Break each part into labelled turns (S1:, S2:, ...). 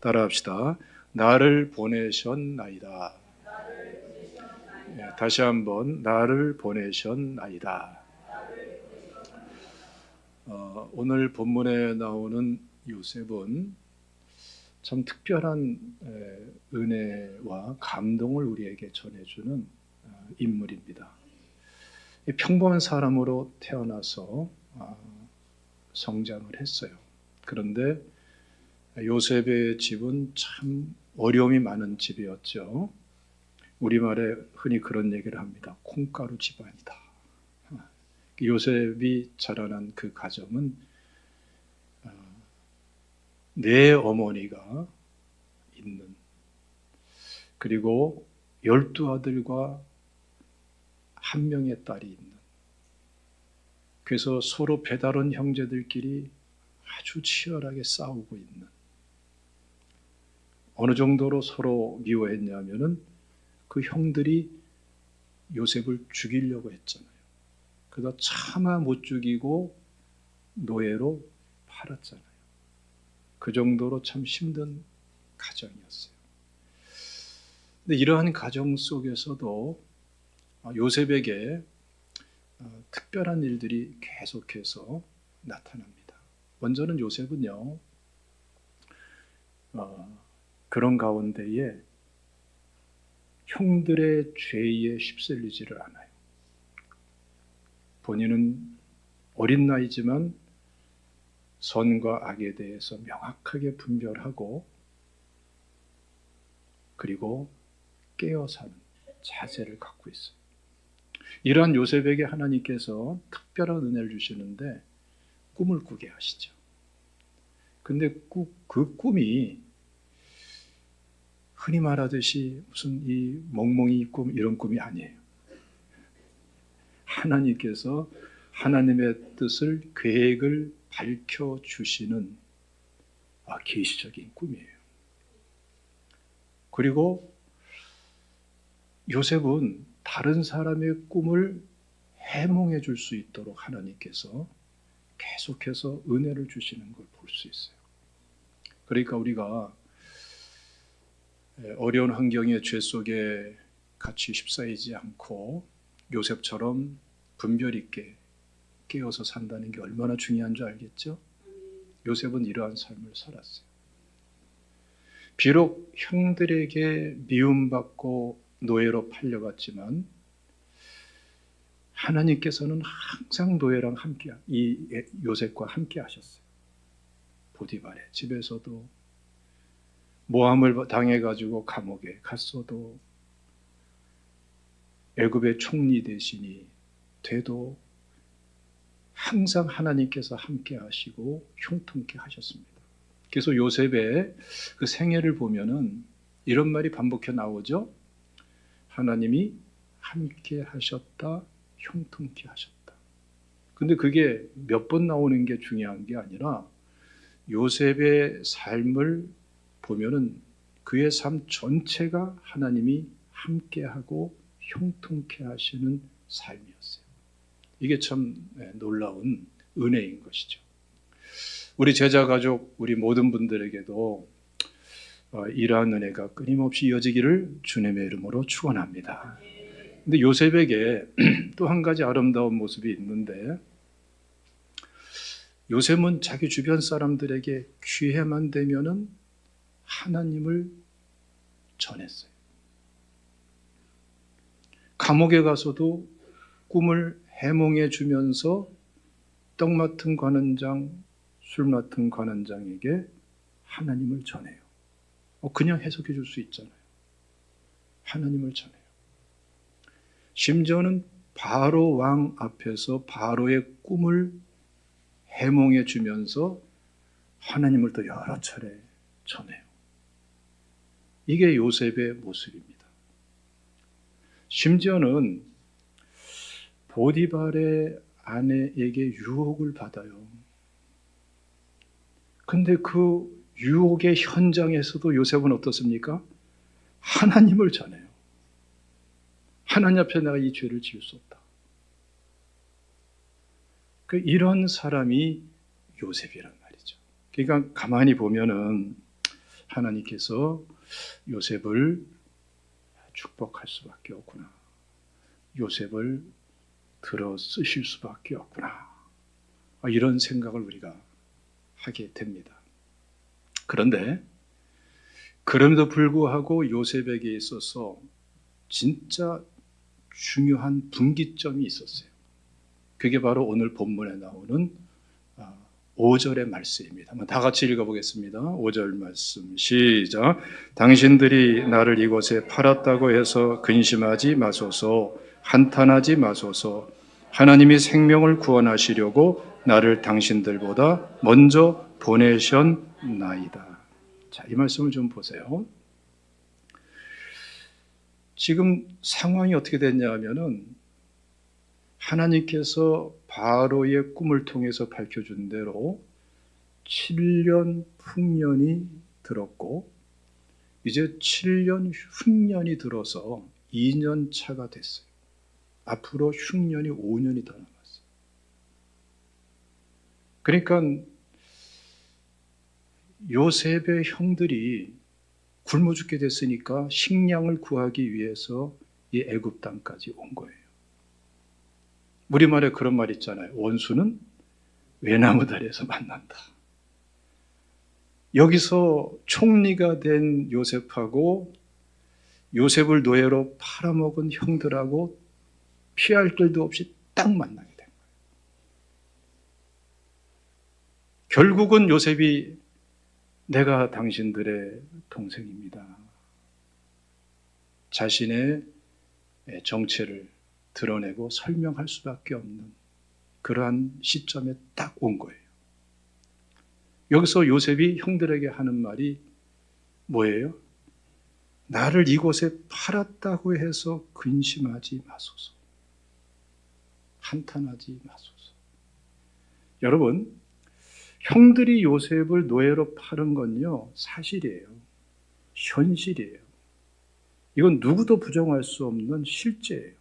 S1: 따라합시다. 나를 보내셨나이다. 예, 다시 한번 나를 보내셨나이다. 어, 오늘 본문에 나오는 요셉은 참 특별한 에, 은혜와 감동을 우리에게 전해주는 어, 인물입니다. 이 평범한 사람으로 태어나서 아, 성장을 했어요. 그런데 요셉의 집은 참 어려움이 많은 집이었죠. 우리말에 흔히 그런 얘기를 합니다. 콩가루 집안이다. 요셉이 자라난 그 가정은 어, 네 어머니가 있는 그리고 열두 아들과 한 명의 딸이 있는 그래서 서로 배다른 형제들끼리 아주 치열하게 싸우고 있는 어느 정도로 서로 미워했냐면은 그 형들이 요셉을 죽이려고 했잖아요. 그러다 차마 못 죽이고 노예로 팔았잖아요. 그 정도로 참 힘든 가정이었어요. 근데 이러한 가정 속에서도 요셉에게 어, 특별한 일들이 계속해서 나타납니다. 먼저는 요셉은요, 어, 그런 가운데에 형들의 죄에 휩쓸리지를 않아요. 본인은 어린 나이지만 선과 악에 대해서 명확하게 분별하고 그리고 깨어 사는 자세를 갖고 있어요. 이러한 요셉에게 하나님께서 특별한 은혜를 주시는데 꿈을 꾸게 하시죠. 근데 꾸, 그 꿈이 흔히 말하듯이 무슨 이 멍멍이 꿈 이런 꿈이 아니에요. 하나님께서 하나님의 뜻을 계획을 밝혀 주시는 아, 계시적인 꿈이에요. 그리고 요셉은 다른 사람의 꿈을 해몽해 줄 수 있도록 하나님께서 계속해서 은혜를 주시는 걸 볼 수 있어요. 그러니까 우리가 어려운 환경의 죄 속에 같이 휩싸이지 않고 요셉처럼 분별 있게 깨어서 산다는 게 얼마나 중요한 줄 알겠죠? 요셉은 이러한 삶을 살았어요. 비록 형들에게 미움받고 노예로 팔려갔지만 하나님께서는 항상 노예랑 함께 이 요셉과 함께 하셨어요. 보디발의 집에서도 모함을 당해 가지고 감옥에 갔어도 애굽의 총리 대신이 돼도 항상 하나님께서 함께 하시고 형통케 하셨습니다. 그래서 요셉의 그 생애를 보면은 이런 말이 반복해 나오죠. 하나님이 함께 하셨다, 형통케 하셨다. 근데 그게 몇 번 나오는 게 중요한 게 아니라 요셉의 삶을 보면은 그의 삶 전체가 하나님이 함께하고 형통케 하시는 삶이었어요. 이게 참 놀라운 은혜인 것이죠. 우리 제자 가족, 우리 모든 분들에게도 어, 이러한 은혜가 끊임없이 이어지기를 주님의 이름으로 축원합니다. 근데 요셉에게 또 한 가지 아름다운 모습이 있는데 요셉은 자기 주변 사람들에게 기회만 되면은 하나님을 전했어요. 감옥에 가서도 꿈을 해몽해 주면서 떡 맡은 관원장, 술 맡은 관원장에게 하나님을 전해요. 어, 그냥 해석해 줄 수 있잖아요. 하나님을 전해요. 심지어는 바로 왕 앞에서 바로의 꿈을 해몽해 주면서 하나님을 또 여러 차례 전해요. 이게 요셉의 모습입니다. 심지어는 보디발의 아내에게 유혹을 받아요. 근데 그 유혹의 현장에서도 요셉은 어떻습니까? 하나님을 전해요. 하나님 앞에 내가 이 죄를 지을 수 없다. 그 이런 사람이 요셉이란 말이죠. 그러니까 가만히 보면은 하나님께서 요셉을 축복할 수밖에 없구나. 요셉을 들어 쓰실 수밖에 없구나. 아, 이런 생각을 우리가 하게 됩니다. 그런데 그럼에도 불구하고 요셉에게 있어서 진짜 중요한 분기점이 있었어요. 그게 바로 오늘 본문에 나오는 5절의 말씀입니다. 한번 다 같이 읽어보겠습니다. 5절 말씀 시작. 당신들이 나를 이곳에 팔았다고 해서 근심하지 마소서, 한탄하지 마소서. 하나님이 생명을 구원하시려고 나를 당신들보다 먼저 보내셨나이다. 자, 이 말씀을 좀 보세요. 지금 상황이 어떻게 됐냐 하면은 하나님께서 바로의 꿈을 통해서 밝혀준 대로 7년 흉년이 들었고 이제 7년 흉년이 들어서 2년 차가 됐어요. 앞으로 흉년이 5년이 더 남았어요. 그러니까 요셉의 형들이 굶어 죽게 됐으니까 식량을 구하기 위해서 이 애굽 땅까지 온 거예요. 우리말에 그런 말 있잖아요. 원수는 외나무 다리에서 만난다. 여기서 총리가 된 요셉하고 요셉을 노예로 팔아먹은 형들하고 피할 길도 없이 딱 만나게 된 거예요. 결국은 요셉이 내가 당신들의 동생입니다. 자신의 정체를 드러내고 설명할 수밖에 없는 그러한 시점에 딱 온 거예요. 여기서 요셉이 형들에게 하는 말이 뭐예요? 나를 이곳에 팔았다고 해서 근심하지 마소서. 한탄하지 마소서. 여러분, 형들이 요셉을 노예로 파는 건요, 사실이에요. 현실이에요. 이건 누구도 부정할 수 없는 실제예요.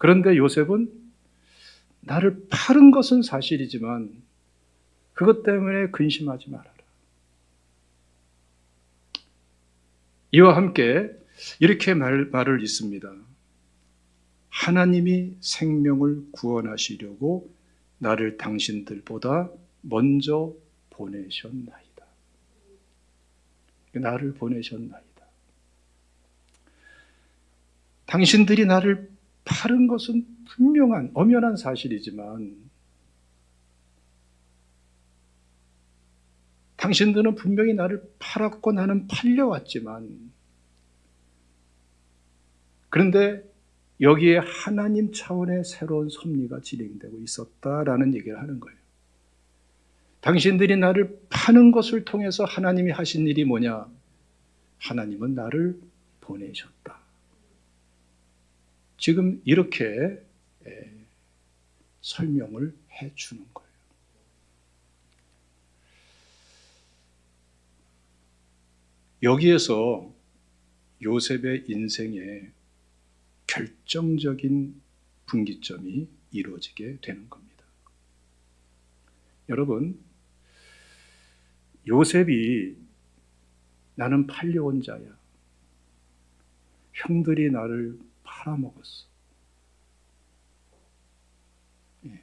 S1: 그런데 요셉은 나를 파는 것은 사실이지만 그것 때문에 근심하지 말아라. 이와 함께 이렇게 말, 말을 있습니다. 하나님이 생명을 구원하시려고 나를 당신들보다 먼저 보내셨나이다. 나를 보내셨나이다. 당신들이 나를 파른 것은 분명한 엄연한 사실이지만 당신들은 분명히 나를 팔았고 나는 팔려왔지만 그런데 여기에 하나님 차원의 새로운 섭리가 진행되고 있었다라는 얘기를 하는 거예요. 당신들이 나를 파는 것을 통해서 하나님이 하신 일이 뭐냐? 하나님은 나를 보내셨다. 지금 이렇게 설명을 해 주는 거예요. 여기에서 요셉의 인생에 결정적인 분기점이 이루어지게 되는 겁니다. 여러분, 요셉이 나는 팔려온 자야. 형들이 나를 팔아먹었어. 예.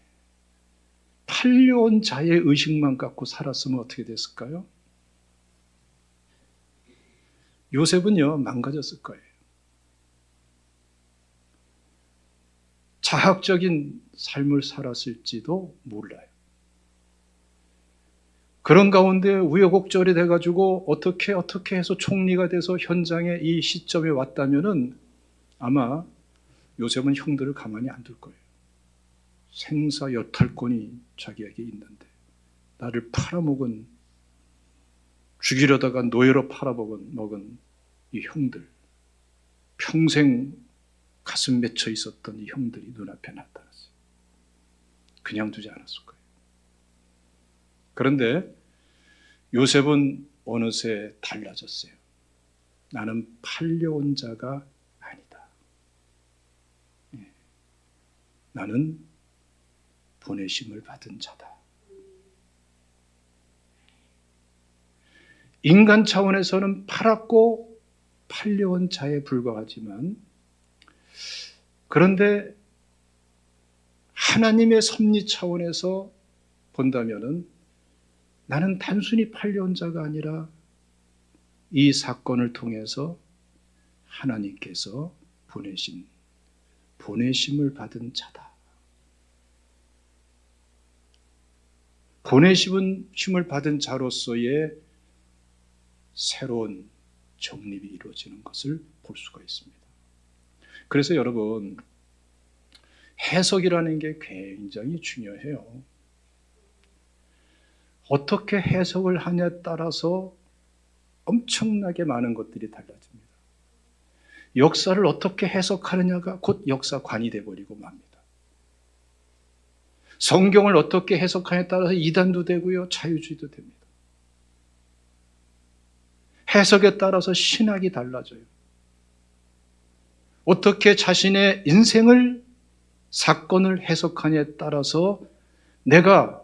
S1: 팔려온 자의 의식만 갖고 살았으면 어떻게 됐을까요? 요셉은요, 망가졌을 거예요. 자학적인 삶을 살았을지도 몰라요. 그런 가운데 우여곡절이 돼가지고 어떻게 어떻게 해서 총리가 돼서 현장에 이 시점에 왔다면은 아마 요셉은 형들을 가만히 안 둘 거예요. 생사 여탈권이 자기에게 있는데 나를 팔아먹은 죽이려다가 노예로 팔아먹은 먹은 이 형들 평생 가슴 맺혀 있었던 이 형들이 눈앞에 나타났어요. 그냥 두지 않았을 거예요. 그런데 요셉은 어느새 달라졌어요. 나는 팔려온 자가 아니다. 예. 나는 보내심을 받은 자다. 인간 차원에서는 팔았고 팔려온 자에 불과하지만 그런데 하나님의 섭리 차원에서 본다면은 나는 단순히 팔려온 자가 아니라 이 사건을 통해서 하나님께서 보내신 보내심을 받은 자다. 보내심을 받은 자로서의 새로운 정립이 이루어지는 것을 볼 수가 있습니다. 그래서 여러분 해석이라는 게 굉장히 중요해요. 어떻게 해석을 하냐에 따라서 엄청나게 많은 것들이 달라집니다. 역사를 어떻게 해석하느냐가 곧 역사관이 되어버리고 맙니다. 성경을 어떻게 해석하냐에 따라서 이단도 되고요, 자유주의도 됩니다. 해석에 따라서 신학이 달라져요. 어떻게 자신의 인생을 사건을 해석하냐에 따라서 내가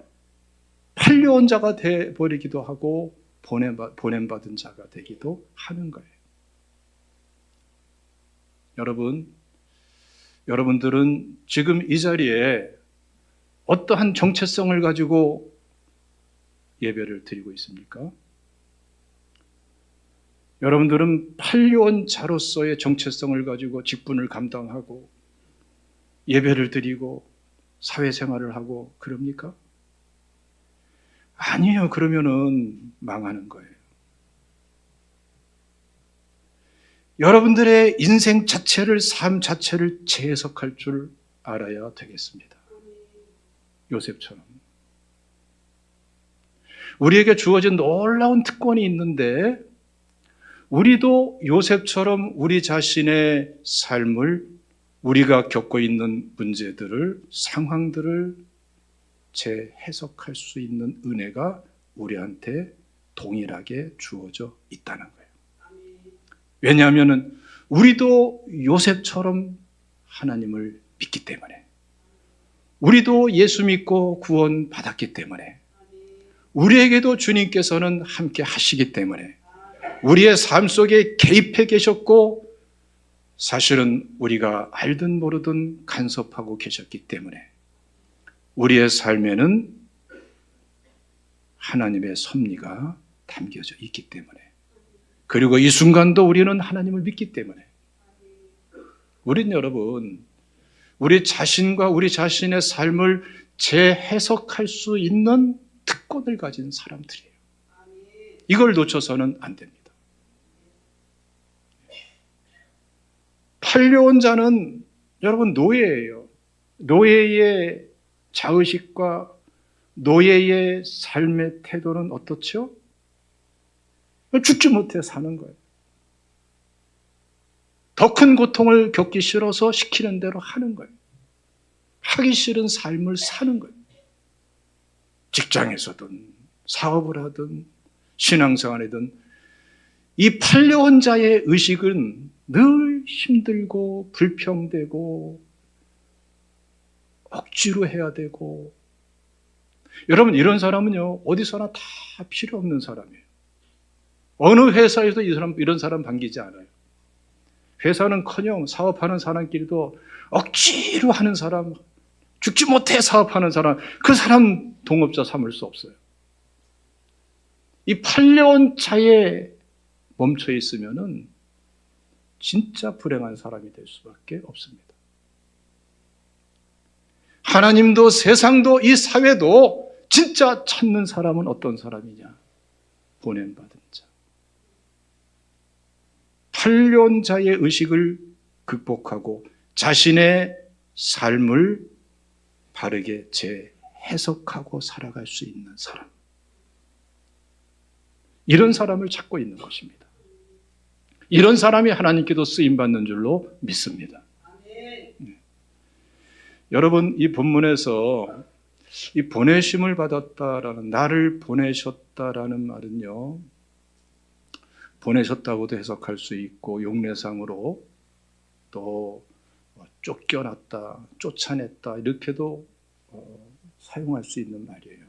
S1: 팔려온 자가 돼 버리기도 하고 보냄 받은 자가 되기도 하는 거예요. 여러분, 여러분들은 지금 이 자리에 어떠한 정체성을 가지고 예배를 드리고 있습니까? 여러분들은 팔려온 자로서의 정체성을 가지고 직분을 감당하고 예배를 드리고 사회생활을 하고 그럽니까? 아니에요. 그러면은 망하는 거예요. 여러분들의 인생 자체를, 삶 자체를 재해석할 줄 알아야 되겠습니다. 요셉처럼. 우리에게 주어진 놀라운 특권이 있는데, 우리도 요셉처럼 우리 자신의 삶을, 우리가 겪고 있는 문제들을, 상황들을 재해석할 수 있는 은혜가 우리한테 동일하게 주어져 있다는 거예요. 왜냐하면 우리도 요셉처럼 하나님을 믿기 때문에 우리도 예수 믿고 구원 받았기 때문에 우리에게도 주님께서는 함께 하시기 때문에 우리의 삶 속에 개입해 계셨고 사실은 우리가 알든 모르든 간섭하고 계셨기 때문에 우리의 삶에는 하나님의 섭리가 담겨져 있기 때문에 그리고 이 순간도 우리는 하나님을 믿기 때문에 우린 여러분 우리 자신과 우리 자신의 삶을 재해석할 수 있는 특권을 가진 사람들이에요. 이걸 놓쳐서는 안 됩니다. 팔려온 자는 여러분 노예예요. 노예의 자의식과 노예의 삶의 태도는 어떻죠? 죽지 못해 사는 거예요. 더 큰 고통을 겪기 싫어서 시키는 대로 하는 거예요. 하기 싫은 삶을 사는 거예요. 직장에서든 사업을 하든 신앙생활이든 이 팔려온 자의 의식은 늘 힘들고 불평되고 억지로 해야 되고 여러분 이런 사람은요 어디서나 다 필요 없는 사람이에요. 어느 회사에도 이 사람 이런 사람 반기지 않아요. 회사는커녕 사업하는 사람끼리도 억지로 하는 사람, 죽지 못해 사업하는 사람, 그 사람 동업자 삼을 수 없어요. 이 팔려온 차에 멈춰 있으면은 진짜 불행한 사람이 될 수밖에 없습니다. 하나님도 세상도 이 사회도 진짜 찾는 사람은 어떤 사람이냐? 보낸받은 자. 팔년자의 의식을 극복하고 자신의 삶을 바르게 재해석하고 살아갈 수 있는 사람. 이런 사람을 찾고 있는 것입니다. 이런 사람이 하나님께도 쓰임 받는 줄로 믿습니다. 여러분 이 본문에서 이 보내심을 받았다라는 나를 보내셨다라는 말은요. 보내셨다고도 해석할 수 있고 용례상으로 또 쫓겨났다, 쫓아냈다 이렇게도 어, 사용할 수 있는 말이에요.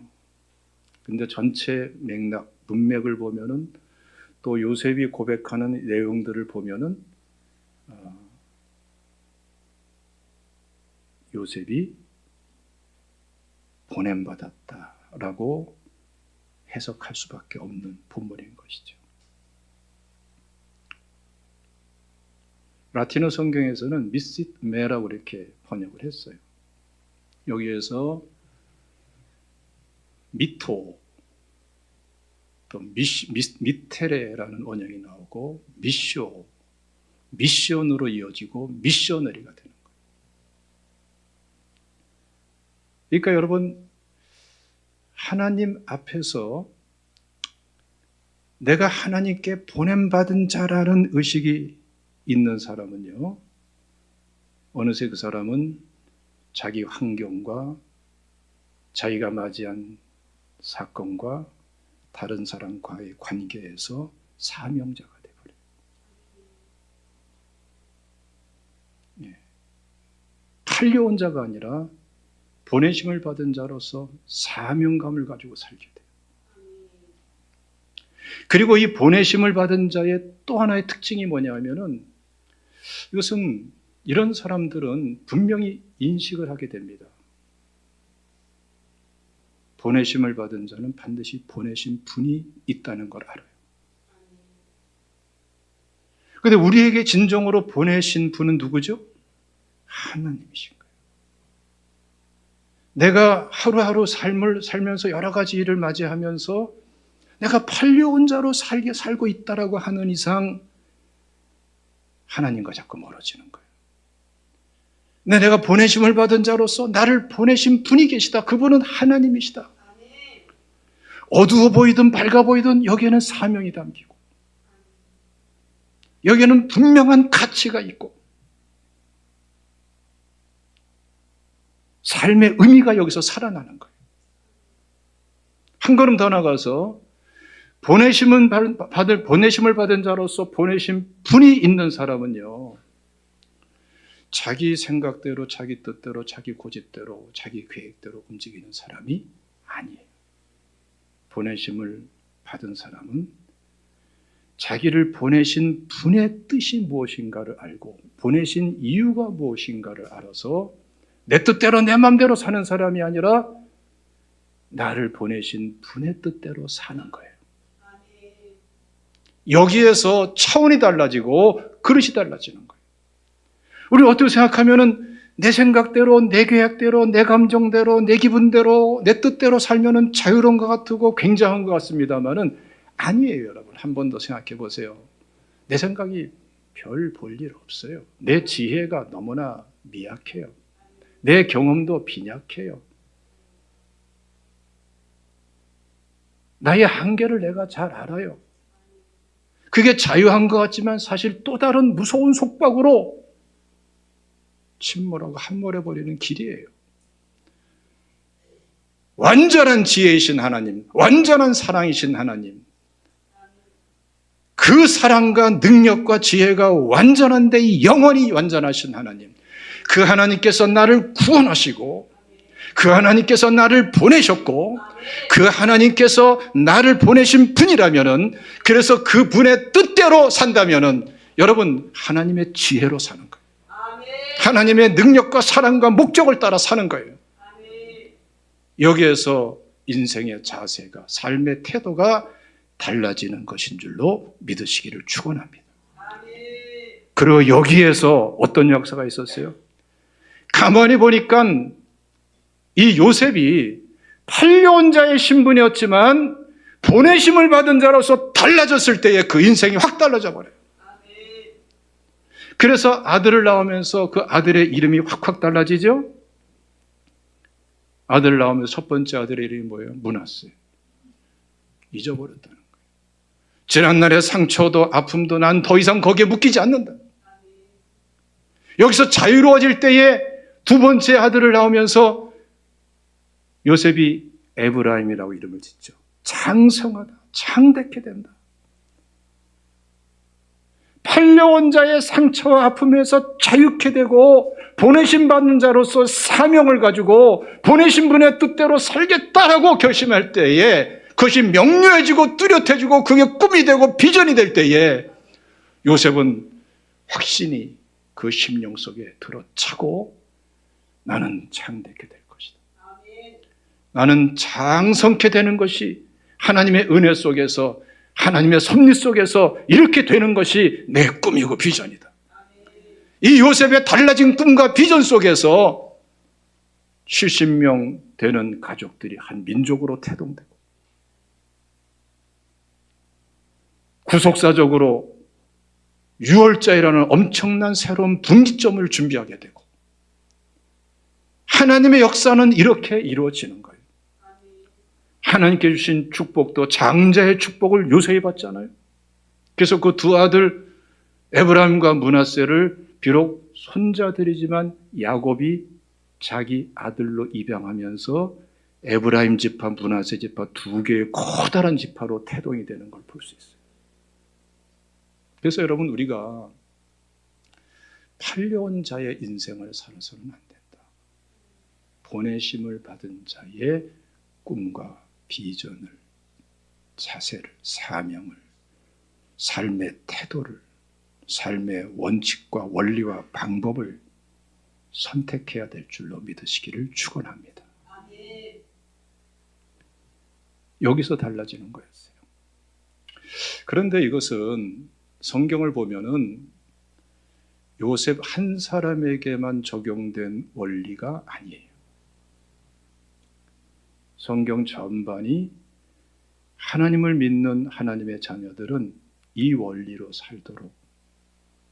S1: 근데 전체 맥락 문맥을 보면은 또 요셉이 고백하는 내용들을 보면은 어, 요셉이 보냄 받았다라고 해석할 수밖에 없는 본문인 것이죠. 라틴어 성경에서는 미시트 메라고 이렇게 번역을 했어요. 여기에서 미토 또 미테레라는 원형이 나오고 미쇼 미션으로 이어지고 미셔너리가 되는 거예요. 그러니까 여러분 하나님 앞에서 내가 하나님께 보냄받은 자라는 의식이 있는 사람은요, 어느새 그 사람은 자기 환경과 자기가 맞이한 사건과 다른 사람과의 관계에서 사명자가 되버려요. 예. 팔려온 자가 아니라 보내심을 받은 자로서 사명감을 가지고 살게 돼요. 그리고 이 보내심을 받은 자의 또 하나의 특징이 뭐냐면은 이것은 이런 사람들은 분명히 인식을 하게 됩니다. 보내심을 받은 자는 반드시 보내신 분이 있다는 걸 알아요. 근데 우리에게 진정으로 보내신 분은 누구죠? 하나님이신 거예요. 내가 하루하루 삶을 살면서 여러 가지 일을 맞이하면서 내가 팔려온 자로 살게 살고 있다라고 하는 이상 하나님과 자꾸 멀어지는 거예요. 네, 내가 보내심을 받은 자로서 나를 보내신 분이 계시다. 그분은 하나님이시다. 어두워 보이든 밝아 보이든 여기에는 사명이 담기고 여기에는 분명한 가치가 있고 삶의 의미가 여기서 살아나는 거예요. 한 걸음 더 나가서 보내심은 받을 보내심을 받은 자로서 보내신 분이 있는 사람은요. 자기 생각대로 자기 뜻대로 자기 고집대로 자기 계획대로 움직이는 사람이 아니에요. 보내심을 받은 사람은 자기를 보내신 분의 뜻이 무엇인가를 알고 보내신 이유가 무엇인가를 알아서 내 뜻대로 내 마음대로 사는 사람이 아니라 나를 보내신 분의 뜻대로 사는 거예요. 여기에서 차원이 달라지고 그릇이 달라지는 거예요. 우리 어떻게 생각하면은 내 생각대로, 내 계획대로, 내 감정대로, 내 기분대로, 내 뜻대로 살면은 자유로운 것 같고 굉장한 것 같습니다만은 아니에요, 여러분. 한 번 더 생각해 보세요. 내 생각이 별 볼 일 없어요. 내 지혜가 너무나 미약해요. 내 경험도 빈약해요. 나의 한계를 내가 잘 알아요. 그게 자유한 것 같지만 사실 또 다른 무서운 속박으로 침몰하고 함몰해버리는 길이에요. 완전한 지혜이신 하나님, 완전한 사랑이신 하나님, 그 사랑과 능력과 지혜가 완전한데 영원히 완전하신 하나님, 그 하나님께서 나를 구원하시고, 그 하나님께서 나를 보내셨고, 그 하나님께서 나를 보내신 분이라면은, 그래서 그 분의 뜻대로 산다면은, 여러분, 하나님의 지혜로 사는 거예요. 하나님의 능력과 사랑과 목적을 따라 사는 거예요. 여기에서 인생의 자세가, 삶의 태도가 달라지는 것인 줄로 믿으시기를 축원합니다. 그리고 여기에서 어떤 역사가 있었어요? 가만히 보니까 이 요셉이 팔려온 자의 신분이었지만 보내심을 받은 자로서 달라졌을 때에 그 인생이 확 달라져 버려요. 그래서 아들을 낳으면서 그 아들의 이름이 확확 달라지죠? 아들을 낳으면서 첫 번째 아들의 이름이 뭐예요? 문하세. 잊어버렸다는 거예요. 지난날의 상처도 아픔도 난 더 이상 거기에 묶이지 않는다. 여기서 자유로워질 때에 두 번째 아들을 낳으면서 요셉이 에브라임이라고 이름을 짓죠. 장성하다, 창대케 된다. 팔려온 자의 상처와 아픔에서 자유케 되고 보내신 받는 자로서 사명을 가지고 보내신 분의 뜻대로 살겠다라고 결심할 때에 그 그것이 명료해지고 뚜렷해지고 그게 꿈이 되고 비전이 될 때에 요셉은 확신이 그 심령 속에 들어차고 나는 창대케 될. 나는 장성케 되는 것이 하나님의 은혜 속에서 하나님의 섭리 속에서 이렇게 되는 것이 내 꿈이고 비전이다. 이 요셉의 달라진 꿈과 비전 속에서 70명 되는 가족들이 한 민족으로 태동되고 구속사적으로 유월자이라는 엄청난 새로운 분기점을 준비하게 되고 하나님의 역사는 이렇게 이루어지는 거예요. 하나님께 주신 축복도 장자의 축복을 요셉이 받잖아요. 그래서 그 두 아들 에브라임과 문하세를 비록 손자들이지만 야곱이 자기 아들로 입양하면서 에브라임 지파, 문하세 지파 두 개의 커다란 지파로 태동이 되는 걸 볼 수 있어요. 그래서 여러분 우리가 팔려온 자의 인생을 살아서는 안 된다. 보내심을 받은 자의 꿈과 비전을, 자세를, 사명을, 삶의 태도를, 삶의 원칙과 원리와 방법을 선택해야 될 줄로 믿으시기를 축원합니다. 여기서 달라지는 거였어요. 그런데 이것은 성경을 보면은 요셉 한 사람에게만 적용된 원리가 아니에요. 성경 전반이 하나님을 믿는 하나님의 자녀들은 이 원리로 살도록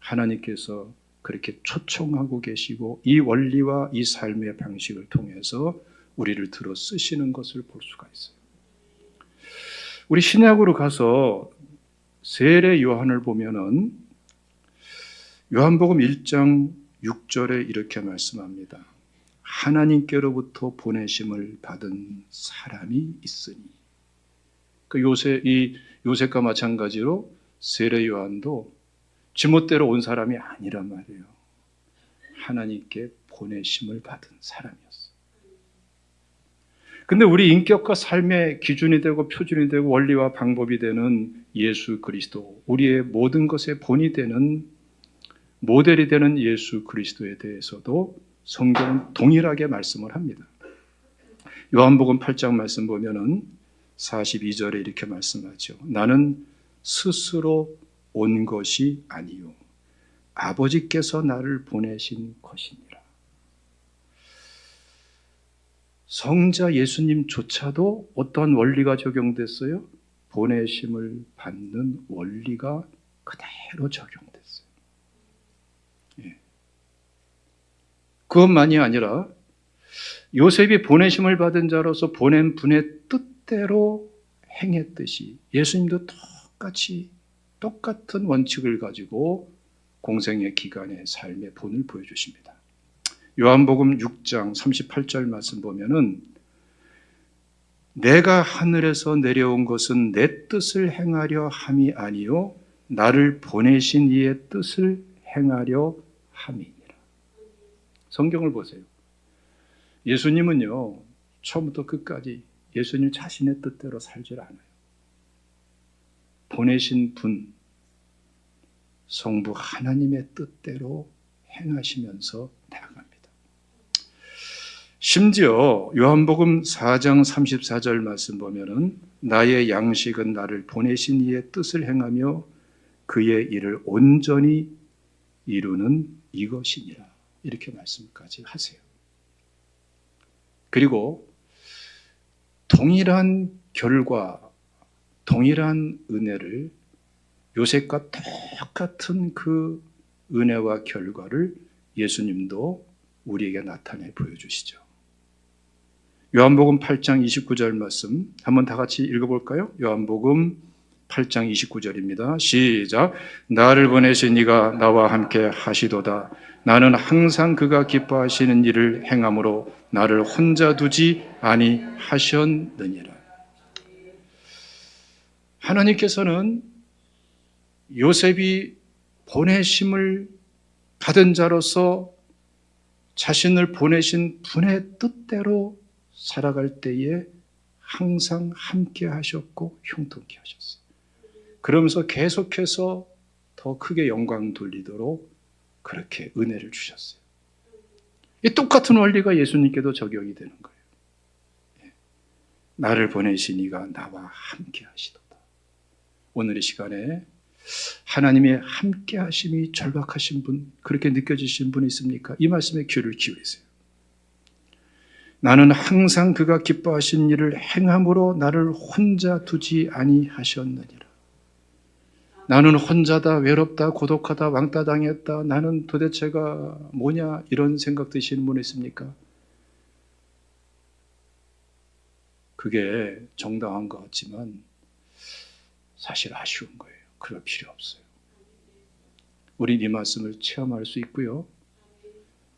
S1: 하나님께서 그렇게 초청하고 계시고 이 원리와 이 삶의 방식을 통해서 우리를 들어 쓰시는 것을 볼 수가 있어요. 우리 신약으로 가서 세례 요한을 보면은 요한복음 1장 6절에 이렇게 말씀합니다. 하나님께로부터 보내심을 받은 사람이 있으니 그 요셉 이 요셉과 마찬가지로 세례 요한도 지멋대로 온 사람이 아니란 말이에요. 하나님께 보내심을 받은 사람이었어. 근데 우리 인격과 삶의 기준이 되고 표준이 되고 원리와 방법이 되는 예수 그리스도, 우리의 모든 것의 본이 되는 모델이 되는 예수 그리스도에 대해서도 성경은 동일하게 말씀을 합니다. 요한복음 8장 말씀 보면은 42절에 이렇게 말씀하죠. 나는 스스로 온 것이 아니요 아버지께서 나를 보내신 것이니라. 성자 예수님조차도 어떠한 원리가 적용됐어요? 보내심을 받는 원리가 그대로 적용됐어요. 예. 그것만이 아니라 요셉이 보내심을 받은 자로서 보낸 분의 뜻대로 행했듯이 예수님도 똑같이 똑같은 원칙을 가지고 공생의 기간의 삶의 본을 보여주십니다. 요한복음 6장 38절 말씀 보면은 내가 하늘에서 내려온 것은 내 뜻을 행하려 함이 아니요 나를 보내신 이의 뜻을 행하려 함이니라. 성경을 보세요. 예수님은요 처음부터 끝까지 예수님 자신의 뜻대로 살질 않아요. 보내신 분, 성부 하나님의 뜻대로 행하시면서 나아갑니다. 심지어 요한복음 4장 34절 말씀 보면은 나의 양식은 나를 보내신 이의 뜻을 행하며 그의 일을 온전히 이루는 이것이니라. 이렇게 말씀까지 하세요. 그리고 동일한 결과, 동일한 은혜를 요셉과 똑같은 그 은혜와 결과를 예수님도 우리에게 나타내 보여주시죠. 요한복음 8장 29절 말씀 한번 다 같이 읽어볼까요? 요한복음 8장 29절입니다. 시작. 나를 보내신 이가 나와 함께 하시도다. 나는 항상 그가 기뻐하시는 일을 행함으로 나를 혼자 두지 아니하셨느니라. 하나님께서는 요셉이 보내심을 받은 자로서 자신을 보내신 분의 뜻대로 살아갈 때에 항상 함께 하셨고 형통케 하셨어요. 그러면서 계속해서 더 크게 영광 돌리도록 그렇게 은혜를 주셨어요. 이 똑같은 원리가 예수님께도 적용이 되는 거예요. 예. 나를 보내신 이가 나와 함께 하시도다. 오늘 이 시간에 하나님의 함께 하심이 절박하신 분, 그렇게 느껴지신 분 있습니까? 이 말씀에 귀를 기울이세요. 나는 항상 그가 기뻐하신 일을 행함으로 나를 혼자 두지 아니하셨느니라. 나는 혼자다, 외롭다, 고독하다, 왕따 당했다. 나는 도대체가 뭐냐 이런 생각 드시는 분 있습니까? 그게 정당한 것 같지만 사실 아쉬운 거예요. 그럴 필요 없어요. 우리 이 말씀을 체험할 수 있고요.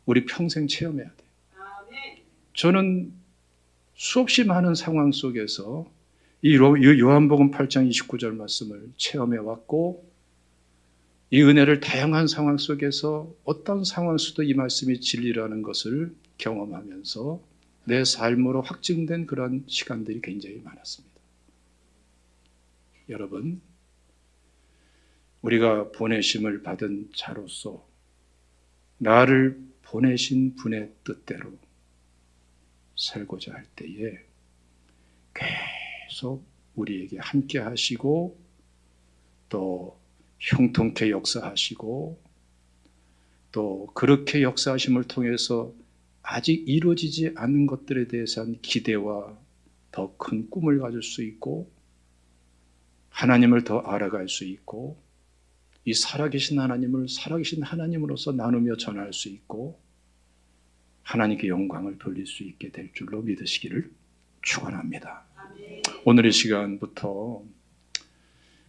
S1: 우리 평생 체험해야 돼요. 저는 수없이 많은 상황 속에서 이 요한복음 8장 29절 말씀을 체험해 왔고 이 은혜를 다양한 상황 속에서 어떤 상황 속도 이 말씀이 진리라는 것을 경험하면서 내 삶으로 확증된 그런 시간들이 굉장히 많았습니다. 여러분, 우리가 보내심을 받은 자로서 나를 보내신 분의 뜻대로 살고자 할 때에 계속 우리에게 함께 하시고 또 형통케 역사하시고 또 그렇게 역사하심을 통해서 아직 이루어지지 않은 것들에 대해서는 기대와 더 큰 꿈을 가질 수 있고 하나님을 더 알아갈 수 있고 이 살아계신 하나님을 살아계신 하나님으로서 나누며 전할 수 있고 하나님께 영광을 돌릴 수 있게 될 줄로 믿으시기를 축원합니다. 오늘 이 시간부터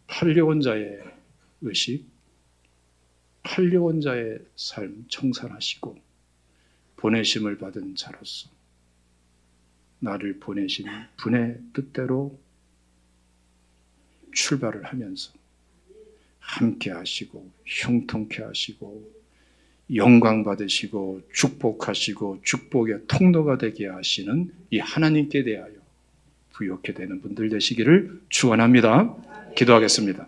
S1: 팔려온 자의 의식, 팔려온 자의 삶 청산하시고 보내심을 받은 자로서 나를 보내신 분의 뜻대로 출발을 하면서 함께 하시고 형통케 하시고 영광 받으시고 축복하시고 축복의 통로가 되게 하시는 이 하나님께 대하여 부욕해 되는 분들 되시기를 축원합니다. 기도하겠습니다.